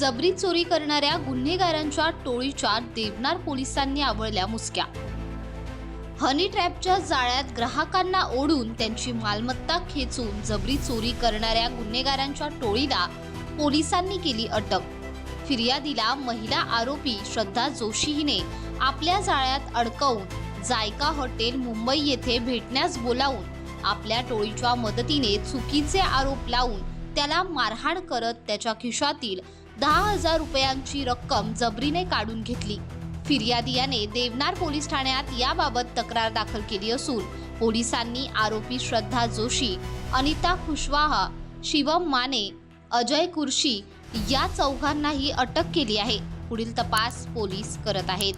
जबरी चोरी करणाऱ्या गुन्हेगारांच्या टोळीच्या देवनार पोलिसांनी आवळल्या मुसक्या. हनी ट्रॅपच्या जाळ्यात ग्राहकांना ओढून त्यांची मालमत्ता खेचून जबरी चोरी करणाऱ्या गुन्हेगारांच्या टोळीला पोलिसांनी केली अटक. फिर्यादीला महिला आरोपी श्रद्धा जोशी हिने आपल्या जाळ्यात अडकवून जायका हॉटेल मुंबई येथे भेटण्यास बोलावून आपल्या टोळीच्या मदतीने चुकीचे आरोप लावून त्याला मारहाण करत त्याच्या खिशातील दहा हजार रुपयांची रक्कम जबरीने काढून घेतली. फिर्यादी याने देवनार पोलीस ठाण्यात याबाबत तक्रार दाखल केली असून पोलिसांनी आरोपी श्रद्धा जोशी अनिता खुशवाहा शिवम माने अजय कुर्शी या चौघांनाही अटक केली आहे. पुढील तपास पोलीस करत आहेत.